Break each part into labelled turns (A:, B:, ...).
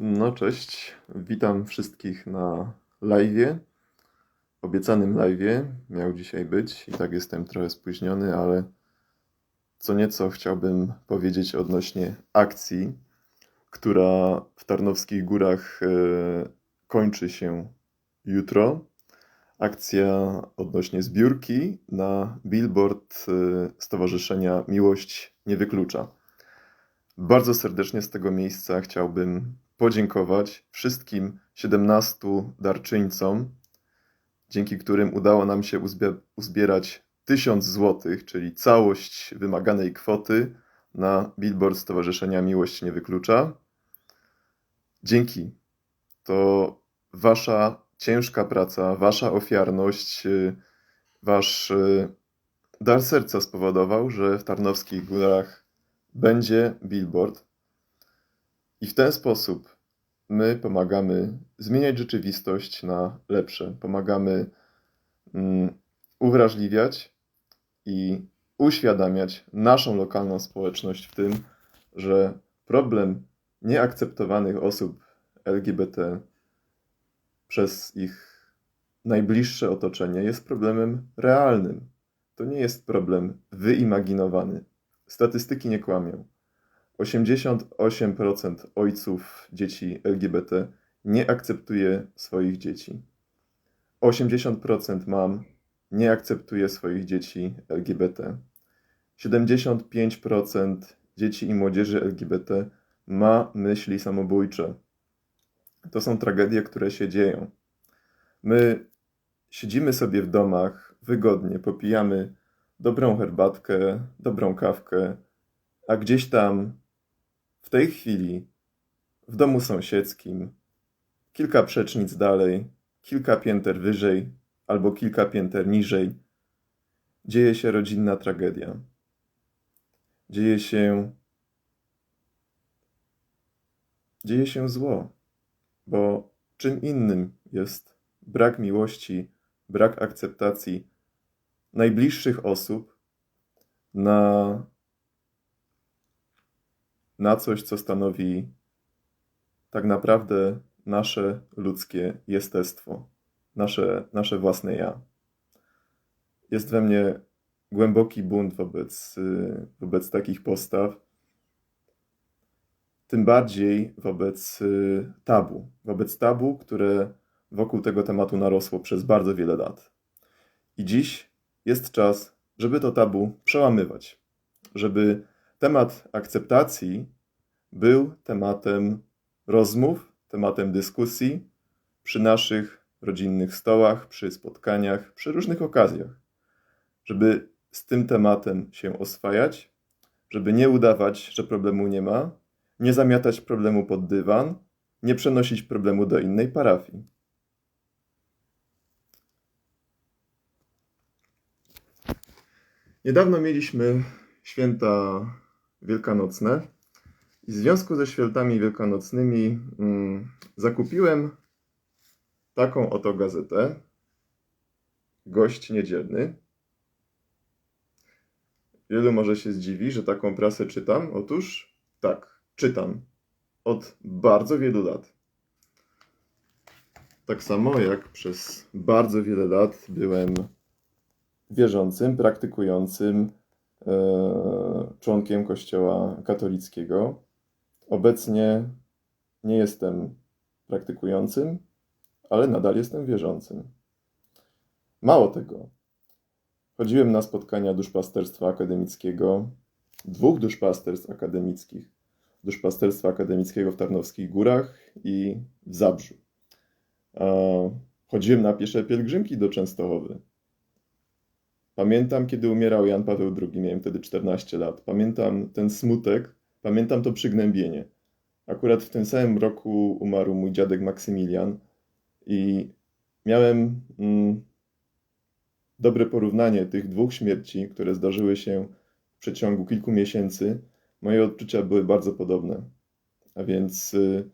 A: No cześć, witam wszystkich na live'ie, obiecanym live'ie, miał dzisiaj być i tak jestem trochę spóźniony, ale co nieco chciałbym powiedzieć odnośnie akcji, która w Tarnowskich Górach e, kończy się jutro. Akcja odnośnie zbiórki na billboard e, Stowarzyszenia Miłość Nie Wyklucza. Bardzo serdecznie z tego miejsca chciałbym podziękować wszystkim 17 darczyńcom, dzięki którym udało nam się uzbie- uzbierać 1000 zł, czyli całość wymaganej kwoty na billboard Stowarzyszenia Miłość Nie Wyklucza. Dzięki. To wasza ciężka praca, wasza ofiarność, y, wasz y, dar serca spowodował, że w Tarnowskich Górach będzie billboard. I w ten sposób my pomagamy zmieniać rzeczywistość na lepsze. Pomagamy mm, uwrażliwiać i uświadamiać naszą lokalną społeczność w tym, że problem nieakceptowanych osób LGBT przez ich najbliższe otoczenie jest problemem realnym. To nie jest problem wyimaginowany. Statystyki nie kłamią. 88% ojców dzieci LGBT nie akceptuje swoich dzieci. 80% mam nie akceptuje swoich dzieci LGBT. 75% dzieci i młodzieży LGBT ma myśli samobójcze. To są tragedie, które się dzieją. My siedzimy sobie w domach wygodnie, popijamy dobrą herbatkę, dobrą kawkę, a gdzieś tam w tej chwili w domu sąsiedzkim, kilka przecznic dalej, kilka pięter wyżej albo kilka pięter niżej, dzieje się rodzinna tragedia. Dzieje się. Dzieje się zło, bo czym innym jest brak miłości, brak akceptacji najbliższych osób na, na coś, co stanowi tak naprawdę nasze ludzkie jestestwo, nasze, nasze własne ja. Jest we mnie głęboki bunt wobec, wobec takich postaw, tym bardziej wobec tabu, wobec tabu, które wokół tego tematu narosło przez bardzo wiele lat. I dziś jest czas, żeby to tabu przełamywać, żeby temat akceptacji był tematem rozmów, tematem dyskusji przy naszych rodzinnych stołach, przy spotkaniach, przy różnych okazjach, żeby z tym tematem się oswajać, żeby nie udawać, że problemu nie ma, nie zamiatać problemu pod dywan, nie przenosić problemu do innej parafii. Niedawno mieliśmy święta wielkanocne i w związku ze świętami wielkanocnymi mm, zakupiłem taką oto gazetę Gość Niedzielny. Wielu może się zdziwi, że taką prasę czytam. Otóż tak, czytam od bardzo wielu lat. Tak samo jak przez bardzo wiele lat byłem wierzącym, praktykującym członkiem Kościoła katolickiego. Obecnie nie jestem praktykującym, ale nadal jestem wierzącym. Mało tego, chodziłem na spotkania duszpasterstwa akademickiego, dwóch duszpasterstw akademickich. Duszpasterstwa akademickiego w Tarnowskich Górach i w Zabrzu. E, Chodziłem na piesze pielgrzymki do Częstochowy. Pamiętam, kiedy umierał Jan Paweł II, miałem wtedy 14 lat. Pamiętam ten smutek, pamiętam to przygnębienie. Akurat w tym samym roku umarł mój dziadek Maksymilian i miałem mm, dobre porównanie tych dwóch śmierci, które zdarzyły się w przeciągu kilku miesięcy. Moje odczucia były bardzo podobne. A więc y,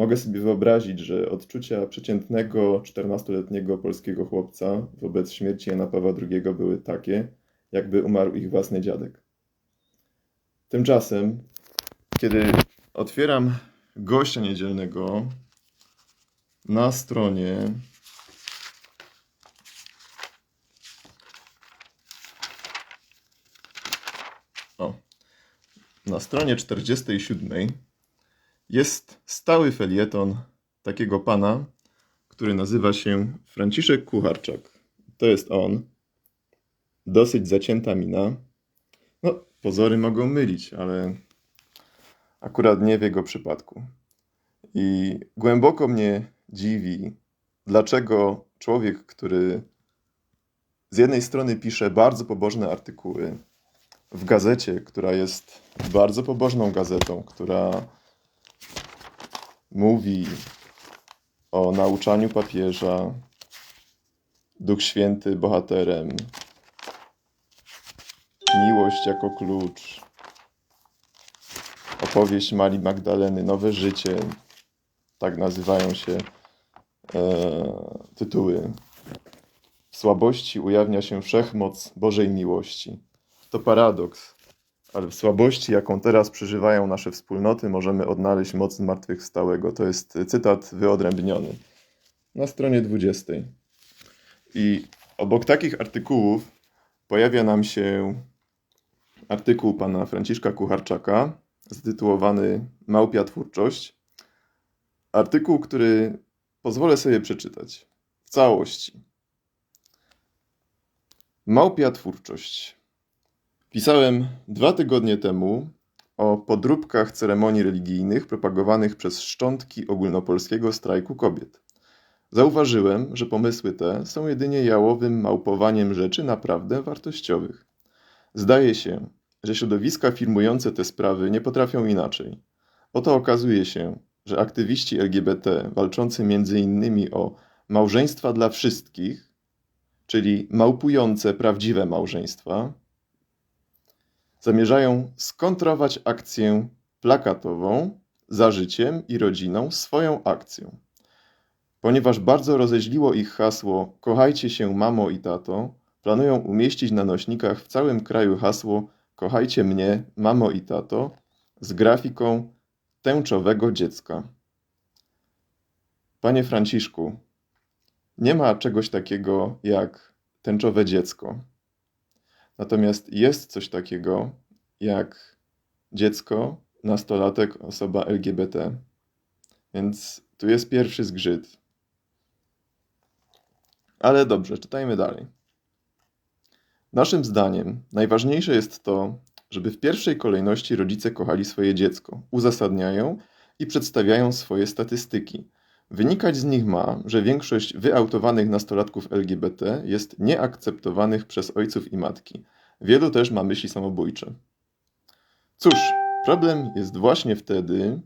A: mogę sobie wyobrazić, że odczucia przeciętnego 14-letniego polskiego chłopca wobec śmierci Jana Pawła II były takie, jakby umarł ich własny dziadek. Tymczasem, kiedy otwieram gościa niedzielnego na stronie o, na stronie 47 jest stały felieton takiego pana, który nazywa się Franciszek Kucharczak. To jest on. Dosyć zacięta mina. No, pozory mogą mylić, ale akurat nie w jego przypadku. I głęboko mnie dziwi, dlaczego człowiek, który z jednej strony pisze bardzo pobożne artykuły w gazecie, która jest bardzo pobożną gazetą, która mówi o nauczaniu papieża, Duch Święty bohaterem, miłość jako klucz, opowieść Mali Magdaleny, Nowe Życie, tak nazywają się e, tytuły. W słabości ujawnia się wszechmoc Bożej miłości. To paradoks, ale w słabości, jaką teraz przeżywają nasze wspólnoty, możemy odnaleźć moc zmartwychwstałego. To jest cytat wyodrębniony na stronie 20. I obok takich artykułów pojawia nam się artykuł pana Franciszka Kucharczaka zatytułowany Małpia Twórczość. Artykuł, który pozwolę sobie przeczytać w całości. Małpia Twórczość. Pisałem dwa tygodnie temu o podróbkach ceremonii religijnych propagowanych przez szczątki ogólnopolskiego strajku kobiet. Zauważyłem, że pomysły te są jedynie jałowym małpowaniem rzeczy naprawdę wartościowych. Zdaje się, że środowiska firmujące te sprawy nie potrafią inaczej. Oto okazuje się, że aktywiści LGBT walczący innymi o małżeństwa dla wszystkich, czyli małpujące prawdziwe małżeństwa, zamierzają skontrować akcję plakatową za życiem i rodziną swoją akcją. Ponieważ bardzo rozeźliło ich hasło Kochajcie się mamo i tato, planują umieścić na nośnikach w całym kraju hasło Kochajcie mnie, mamo i tato z grafiką tęczowego dziecka. Panie Franciszku, nie ma czegoś takiego jak tęczowe dziecko. Natomiast jest coś takiego jak dziecko, nastolatek, osoba LGBT. Więc tu jest pierwszy zgrzyt. Ale dobrze, czytajmy dalej. Naszym zdaniem najważniejsze jest to, żeby w pierwszej kolejności rodzice kochali swoje dziecko, uzasadniają i przedstawiają swoje statystyki. Wynikać z nich ma, że większość wyautowanych nastolatków LGBT jest nieakceptowanych przez ojców i matki. Wielu też ma myśli samobójcze. Cóż, problem jest właśnie wtedy,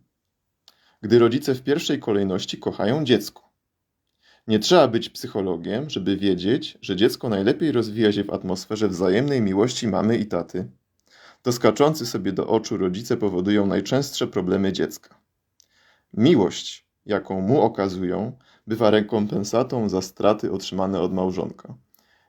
A: gdy rodzice w pierwszej kolejności kochają dziecko. Nie trzeba być psychologiem, żeby wiedzieć, że dziecko najlepiej rozwija się w atmosferze wzajemnej miłości mamy i taty. To skaczący sobie do oczu rodzice powodują najczęstsze problemy dziecka. Miłość, jaką mu okazują, bywa rekompensatą za straty otrzymane od małżonka.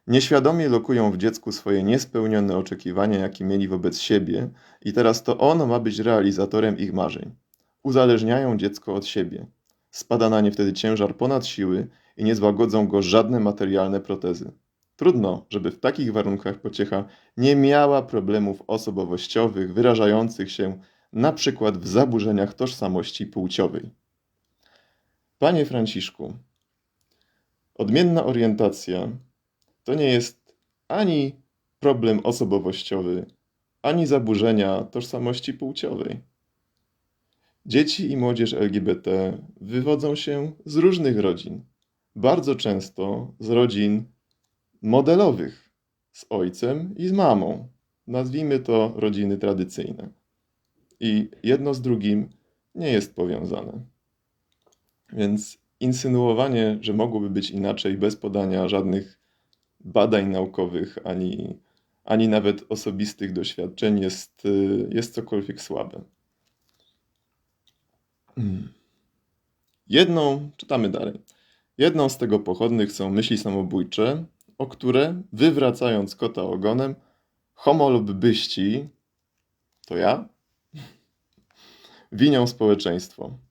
A: Nieświadomie lokują w dziecku swoje niespełnione oczekiwania, jakie mieli wobec siebie, i teraz to ono ma być realizatorem ich marzeń. Uzależniają dziecko od siebie. Spada na nie wtedy ciężar ponad siły i nie złagodzą go żadne materialne protezy. Trudno, żeby w takich warunkach pociecha nie miała problemów osobowościowych wyrażających się na przykład w zaburzeniach tożsamości płciowej. Panie Franciszku, odmienna orientacja to nie jest ani problem osobowościowy, ani zaburzenia tożsamości płciowej. Dzieci i młodzież LGBT wywodzą się z różnych rodzin bardzo często z rodzin modelowych, z ojcem i z mamą. Nazwijmy to rodziny tradycyjne. I jedno z drugim nie jest powiązane. Więc insynuowanie, że mogłoby być inaczej bez podania żadnych badań naukowych ani, ani nawet osobistych doświadczeń jest, jest cokolwiek słabe. Hmm. Jedną, czytamy dalej. Jedną z tego pochodnych są myśli samobójcze, o które, wywracając kota ogonem, homo lub byści, to ja, winią społeczeństwo.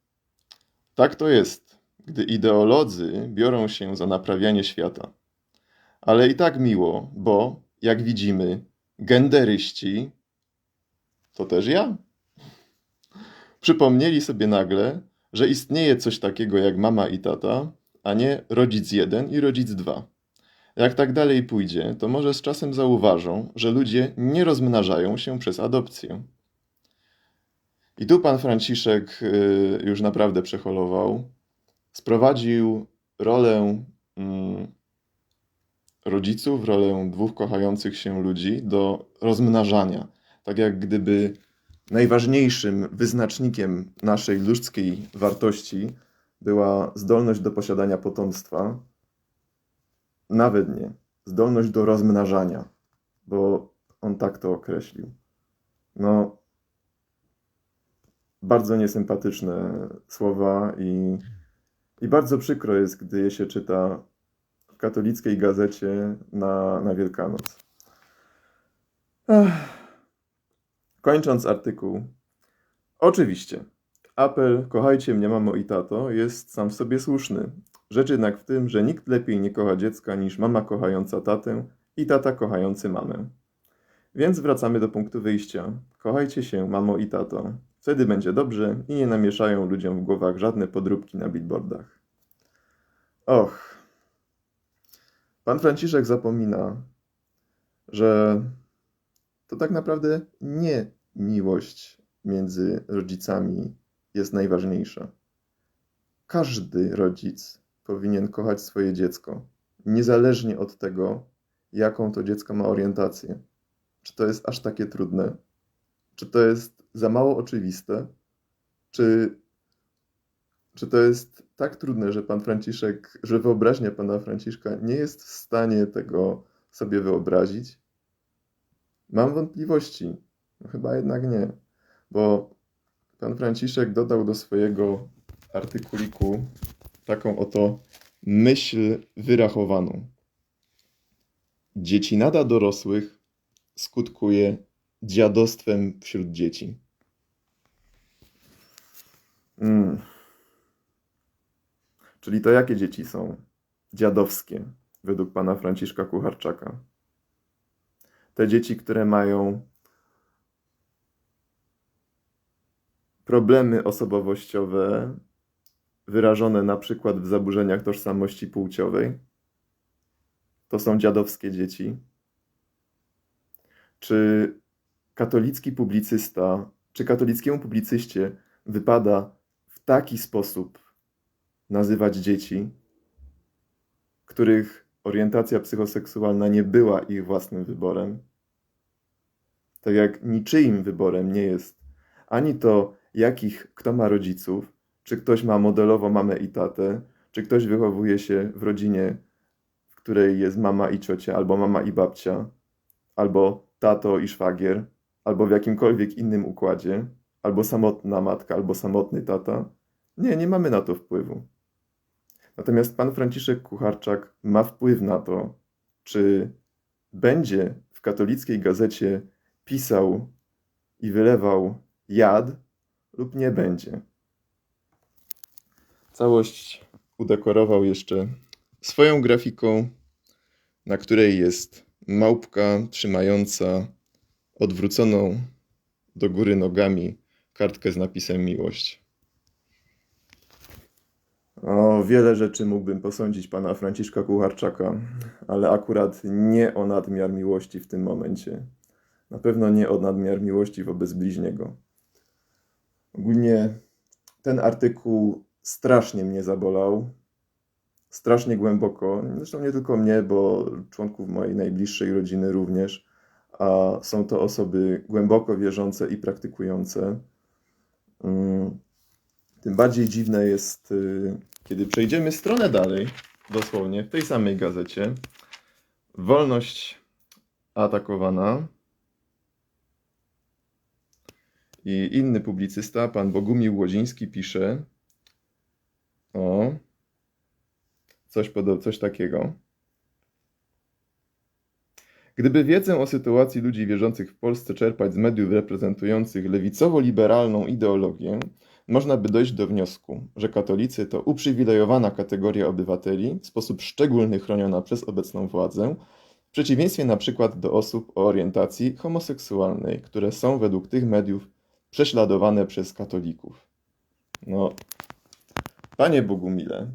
A: Tak to jest, gdy ideolodzy biorą się za naprawianie świata. Ale i tak miło, bo, jak widzimy, genderyści to też ja. Przypomnieli sobie nagle, że istnieje coś takiego jak mama i tata, a nie rodzic jeden i rodzic dwa. Jak tak dalej pójdzie, to może z czasem zauważą, że ludzie nie rozmnażają się przez adopcję. I tu pan Franciszek y, już naprawdę przeholował. Sprowadził rolę mm, rodziców, rolę dwóch kochających się ludzi do rozmnażania. Tak jak gdyby najważniejszym wyznacznikiem naszej ludzkiej wartości była zdolność do posiadania potomstwa, nawet nie, zdolność do rozmnażania, bo on tak to określił. No, bardzo niesympatyczne słowa i, i bardzo przykro jest, gdy je się czyta w katolickiej gazecie na, na Wielkanoc. Ech. Kończąc artykuł, oczywiście, apel kochajcie mnie mamo i tato jest sam w sobie słuszny. Rzecz jednak w tym, że nikt lepiej nie kocha dziecka niż mama kochająca tatę i tata kochający mamę. Więc wracamy do punktu wyjścia. Kochajcie się, mamo i tato. Wtedy będzie dobrze i nie namieszają ludziom w głowach żadne podróbki na billboardach. Och. Pan Franciszek zapomina, że to tak naprawdę nie miłość między rodzicami jest najważniejsza. Każdy rodzic powinien kochać swoje dziecko, niezależnie od tego, jaką to dziecko ma orientację. Czy to jest aż takie trudne? Czy to jest za mało oczywiste? Czy, czy to jest tak trudne, że pan Franciszek, że wyobraźnia pana Franciszka nie jest w stanie tego sobie wyobrazić? Mam wątpliwości. No chyba jednak nie, bo pan Franciszek dodał do swojego artykuliku taką oto myśl wyrachowaną. Dziecinada dorosłych skutkuje dziadostwem wśród dzieci. Mm. Czyli to jakie dzieci są dziadowskie według pana Franciszka Kucharczaka? Te dzieci, które mają problemy osobowościowe wyrażone na przykład w zaburzeniach tożsamości płciowej, to są dziadowskie dzieci. Czy katolicki publicysta, czy katolickiemu publicyście wypada w taki sposób nazywać dzieci, których orientacja psychoseksualna nie była ich własnym wyborem? Tak jak niczyim wyborem nie jest ani to, jakich kto ma rodziców, czy ktoś ma modelowo mamę i tatę, czy ktoś wychowuje się w rodzinie, w której jest mama i ciocia, albo mama i babcia, albo tato i szwagier, albo w jakimkolwiek innym układzie, albo samotna matka, albo samotny tata. Nie, nie mamy na to wpływu. Natomiast pan Franciszek Kucharczak ma wpływ na to, czy będzie w katolickiej gazecie pisał i wylewał jad, lub nie będzie. Całość udekorował jeszcze swoją grafiką, na której jest małpka trzymająca odwróconą do góry nogami kartkę z napisem miłość. O, wiele rzeczy mógłbym posądzić pana Franciszka Kucharczaka, ale akurat nie o nadmiar miłości w tym momencie. Na pewno nie o nadmiar miłości wobec bliźniego. Ogólnie ten artykuł strasznie mnie zabolał. Strasznie głęboko. Zresztą nie tylko mnie, bo członków mojej najbliższej rodziny również. A są to osoby głęboko wierzące i praktykujące. Mm, tym bardziej dziwne jest, y, kiedy przejdziemy stronę dalej, dosłownie w tej samej gazecie. Wolność atakowana. I inny publicysta, pan Bogumił Łodziński, pisze o coś, coś takiego. Gdyby wiedzę o sytuacji ludzi wierzących w Polsce czerpać z mediów reprezentujących lewicowo-liberalną ideologię, można by dojść do wniosku, że katolicy to uprzywilejowana kategoria obywateli, w sposób szczególny chroniona przez obecną władzę, w przeciwieństwie przykład do osób o orientacji homoseksualnej, które są według tych mediów prześladowane przez katolików. No, panie Bogumile,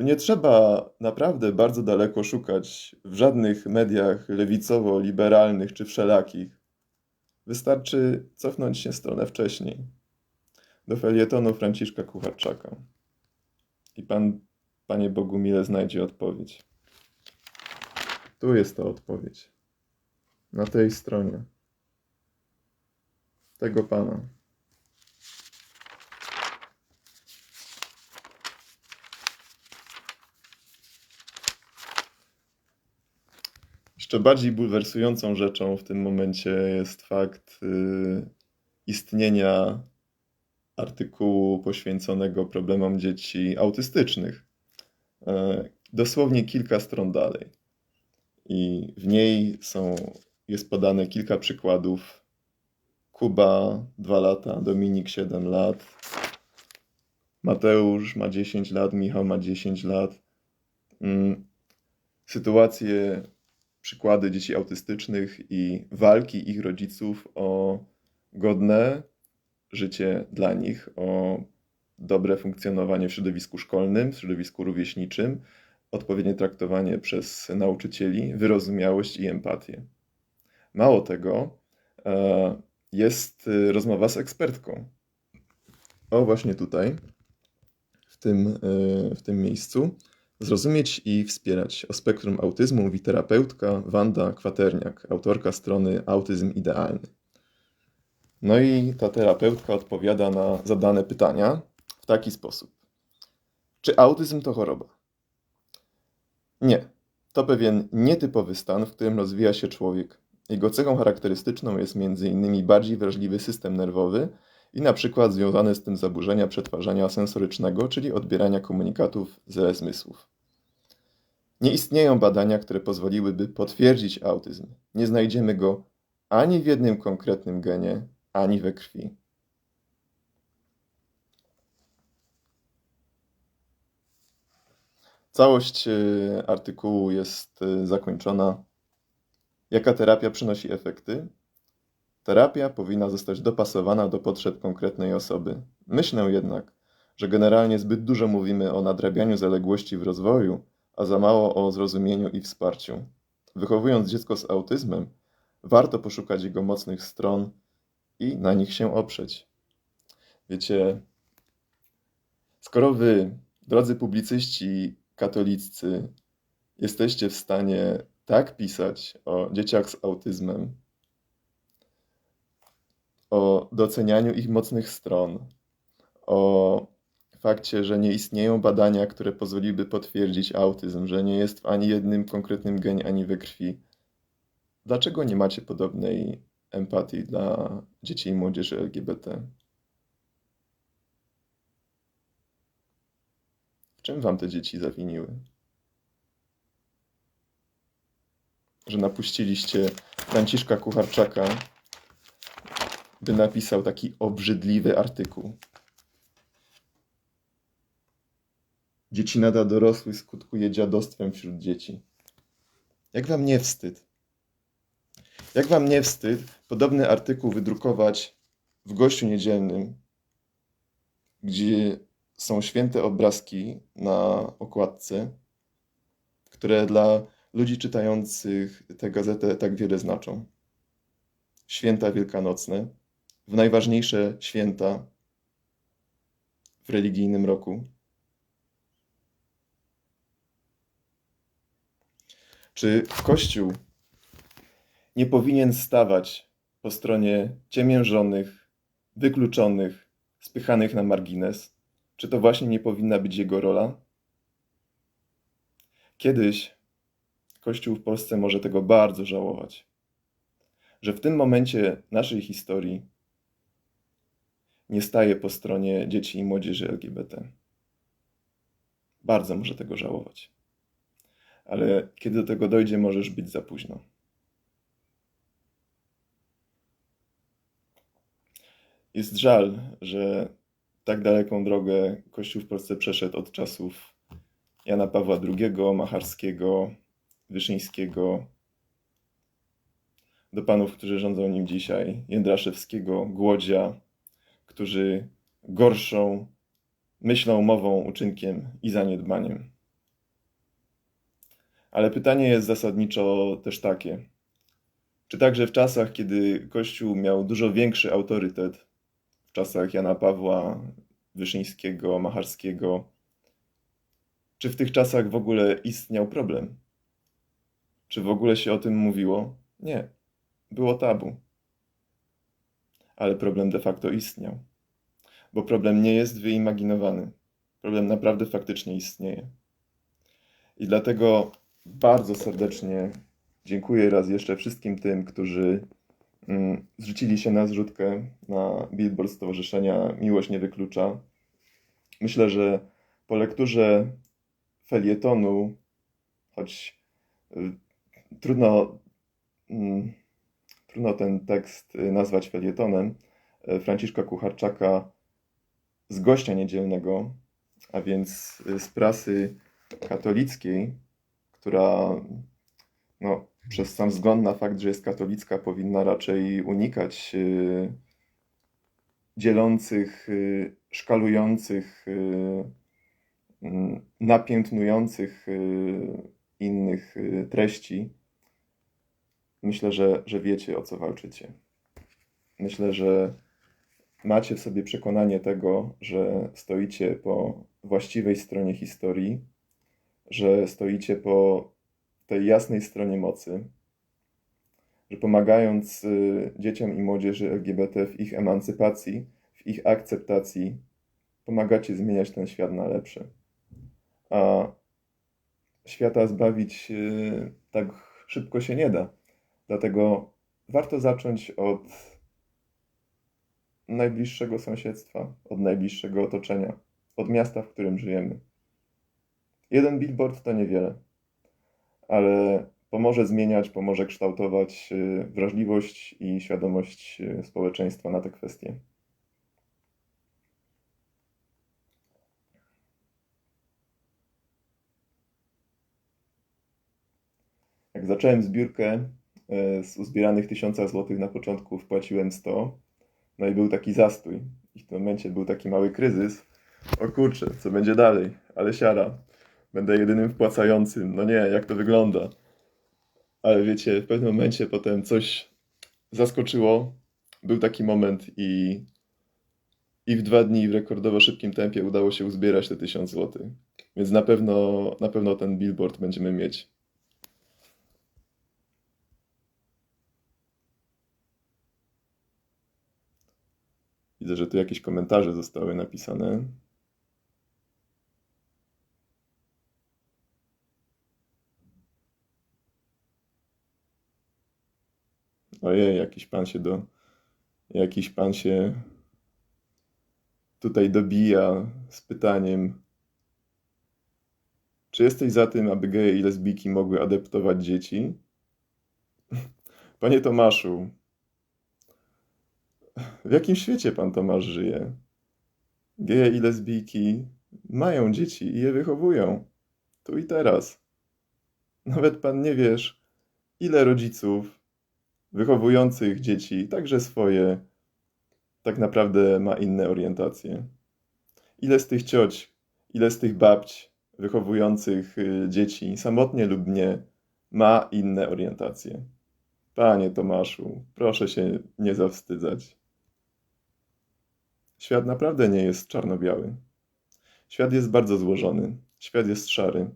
A: tu nie trzeba naprawdę bardzo daleko szukać w żadnych mediach lewicowo-liberalnych czy wszelakich. Wystarczy cofnąć się stronę wcześniej do felietonu Franciszka Kucharczaka. I pan, panie Bogumile, znajdzie odpowiedź. Tu jest ta odpowiedź. Na tej stronie. Tego pana. Jeszcze bardziej bulwersującą rzeczą w tym momencie jest fakt y, istnienia artykułu poświęconego problemom dzieci autystycznych. E, dosłownie kilka stron dalej. I w niej są, jest podane kilka przykładów. Kuba 2 lata, Dominik 7 lat, Mateusz ma 10 lat, Michał ma 10 lat. Mm, sytuacje, przykłady dzieci autystycznych i walki ich rodziców o godne życie dla nich, o dobre funkcjonowanie w środowisku szkolnym, w środowisku rówieśniczym, odpowiednie traktowanie przez nauczycieli, wyrozumiałość i empatię. Mało tego, e, jest e, rozmowa z ekspertką. O, właśnie tutaj, w tym, e, w tym miejscu. Zrozumieć i wspierać o spektrum autyzmu mówi terapeutka Wanda Kwaterniak, autorka strony Autyzm Idealny. No i ta terapeutka odpowiada na zadane pytania w taki sposób. Czy autyzm to choroba? Nie. To pewien nietypowy stan, w którym rozwija się człowiek. Jego cechą charakterystyczną jest m.in. bardziej wrażliwy system nerwowy i na przykład związane z tym zaburzenia przetwarzania sensorycznego, czyli odbierania komunikatów ze zmysłów. Nie istnieją badania, które pozwoliłyby potwierdzić autyzm. Nie znajdziemy go ani w jednym konkretnym genie, ani we krwi. Całość y, artykułu jest y, zakończona. Jaka terapia przynosi efekty? Terapia powinna zostać dopasowana do potrzeb konkretnej osoby. Myślę jednak, że generalnie zbyt dużo mówimy o nadrabianiu zaległości w rozwoju, a za mało o zrozumieniu i wsparciu. Wychowując dziecko z autyzmem, warto poszukać jego mocnych stron i na nich się oprzeć. Wiecie, skoro wy, drodzy publicyści katoliccy, jesteście w stanie tak pisać o dzieciach z autyzmem, o docenianiu ich mocnych stron, o fakcie, że nie istnieją badania, które pozwoliłyby potwierdzić autyzm, że nie jest w ani jednym konkretnym genie, ani we krwi. Dlaczego nie macie podobnej empatii dla dzieci i młodzieży LGBT. W czym wam te dzieci zawiniły? Że napuściliście Franciszka Kucharczaka, by napisał taki obrzydliwy artykuł. Dzieci nada dorosły skutkuje dziadostwem wśród dzieci. Jak wam nie wstyd? Jak wam nie wstyd podobny artykuł wydrukować w Gościu Niedzielnym, gdzie są święte obrazki na okładce, które dla ludzi czytających tę gazetę tak wiele znaczą. Święta wielkanocne, w najważniejsze święta w religijnym roku. Czy Kościół nie powinien stawać po stronie ciemiężonych, wykluczonych, spychanych na margines? Czy to właśnie nie powinna być jego rola? Kiedyś Kościół w Polsce może tego bardzo żałować, że w tym momencie naszej historii nie staje po stronie dzieci i młodzieży LGBT. Bardzo może tego żałować. Ale kiedy do tego dojdzie, możesz być za późno. Jest żal, że tak daleką drogę Kościół w Polsce przeszedł od czasów Jana Pawła II, Macharskiego, Wyszyńskiego, do panów, którzy rządzą nim dzisiaj, Jędraszewskiego, Głodzia, którzy gorszą myślą, mową, uczynkiem i zaniedbaniem. Ale pytanie jest zasadniczo też takie: czy także w czasach, kiedy Kościół miał dużo większy autorytet, w czasach Jana Pawła, Wyszyńskiego, Macharskiego, czy w tych czasach w ogóle istniał problem? Czy w ogóle się o tym mówiło? Nie. Było tabu. Ale problem de facto istniał. Bo problem nie jest wyimaginowany. Problem naprawdę faktycznie istnieje. I dlatego bardzo serdecznie dziękuję raz jeszcze wszystkim tym, którzy mm, zrzucili się na zrzutkę na billboard Stowarzyszenia Miłość Nie Wyklucza. Myślę, że po lekturze felietonu, choć y, trudno, mm, trudno ten tekst y, nazwać felietonem, y, Franciszka Kucharczaka z gościa niedzielnego, a więc z prasy katolickiej, która no, przez sam wzgląd na fakt, że jest katolicka, powinna raczej unikać y, dzielących, y, szkalujących, y, mm, napiętnujących innych treści. Myślę, że, że wiecie o co walczycie. Myślę, że macie w sobie przekonanie tego, że stoicie po właściwej stronie historii, że stoicie po tej jasnej stronie mocy, że pomagając y, dzieciom i młodzieży LGBT w ich emancypacji, w ich akceptacji, pomagacie zmieniać ten świat na lepszy. A świata zbawić y, tak szybko się nie da. Dlatego warto zacząć od najbliższego sąsiedztwa, od najbliższego otoczenia, od miasta, w którym żyjemy. Jeden billboard to niewiele ale pomoże zmieniać, pomoże kształtować y, wrażliwość i świadomość y, społeczeństwa na te kwestie. Jak zacząłem zbiórkę y, z uzbieranych tysiąca złotych na początku wpłaciłem 100, no i był taki zastój. I w tym momencie był taki mały kryzys. O kurczę, co będzie dalej? Ale siara będę jedynym wpłacającym. No nie, jak to wygląda. Ale wiecie, w pewnym momencie potem coś zaskoczyło. Był taki moment i, i w dwa dni w rekordowo szybkim tempie udało się uzbierać te tysiąc złotych. Więc na pewno, na pewno ten billboard będziemy mieć. Widzę, że tu jakieś komentarze zostały napisane. ojej, jakiś pan się do, jakiś pan się tutaj dobija z pytaniem, czy jesteś za tym, aby geje i lesbijki mogły adoptować dzieci? Panie Tomaszu, w jakim świecie pan Tomasz żyje? Geje i lesbijki mają dzieci i je wychowują. Tu i teraz. Nawet pan nie wiesz, ile rodziców wychowujących dzieci, także swoje, tak naprawdę ma inne orientacje. Ile z tych cioć, ile z tych babć wychowujących y, dzieci, samotnie lub nie, ma inne orientacje? Panie Tomaszu, proszę się nie zawstydzać. Świat naprawdę nie jest czarno-biały. Świat jest bardzo złożony. Świat jest szary.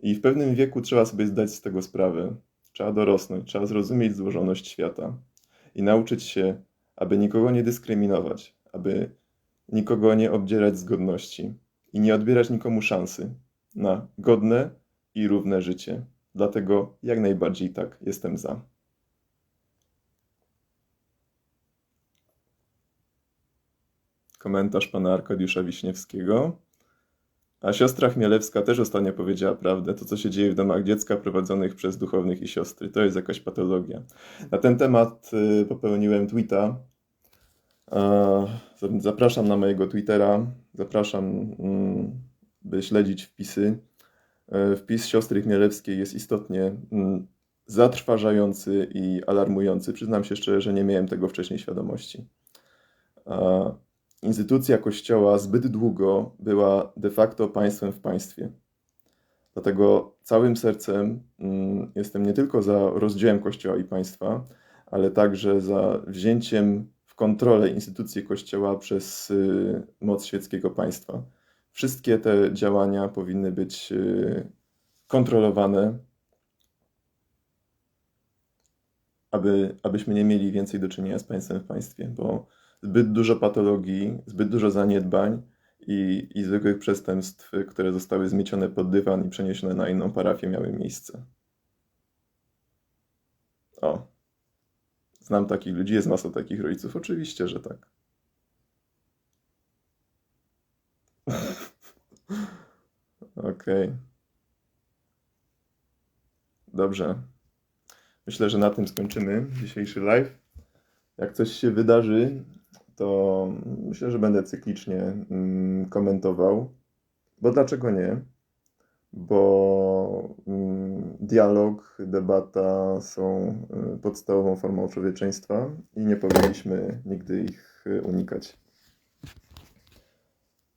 A: I w pewnym wieku trzeba sobie zdać z tego sprawę, Trzeba dorosnąć, trzeba zrozumieć złożoność świata i nauczyć się, aby nikogo nie dyskryminować, aby nikogo nie obdzierać z godności i nie odbierać nikomu szansy na godne i równe życie. Dlatego jak najbardziej tak jestem za. Komentarz pana Arkadiusza Wiśniewskiego. A siostra Chmielewska też ostatnio powiedziała prawdę. To, co się dzieje w domach dziecka prowadzonych przez duchownych i siostry, to jest jakaś patologia. Na ten temat y, popełniłem tweeta Zapraszam na mojego Twittera. Zapraszam, mm, by śledzić wpisy. E, Wpis siostry Chmielewskiej jest istotnie mm, zatrważający i alarmujący. Przyznam się szczerze, że nie miałem tego wcześniej świadomości. Instytucja Kościoła zbyt długo była de facto państwem w państwie. Dlatego całym sercem mm, jestem nie tylko za rozdziałem Kościoła i państwa, ale także za wzięciem w kontrolę instytucji Kościoła przez y, moc świeckiego państwa. Wszystkie te działania powinny być y, kontrolowane, aby, abyśmy nie mieli więcej do czynienia z państwem w państwie, bo zbyt dużo patologii, zbyt dużo zaniedbań i, i zwykłych przestępstw, które zostały zmiecione pod dywan i przeniesione na inną parafię, miały miejsce. O. Znam takich ludzi, jest masa takich rodziców. Oczywiście, że tak. Okej. Dobrze. Myślę, że na tym skończymy dzisiejszy live. Jak coś się wydarzy, to myślę, że będę cyklicznie mm, komentował. Bo dlaczego nie? Bo mm, dialog, debata są y, podstawową formą człowieczeństwa i nie powinniśmy nigdy ich y, unikać.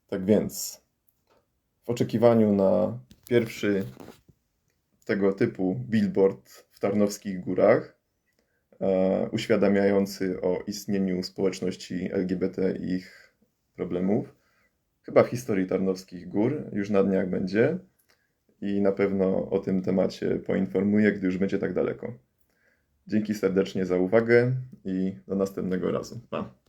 A: Tak więc, w oczekiwaniu na pierwszy tego typu billboard w Tarnowskich Górach, uświadamiający o istnieniu społeczności LGBT i ich problemów. Chyba w historii Tarnowskich Gór już na dniach będzie i na pewno o tym temacie poinformuję, gdy już będzie tak daleko. Dzięki serdecznie za uwagę i do następnego razu. Pa.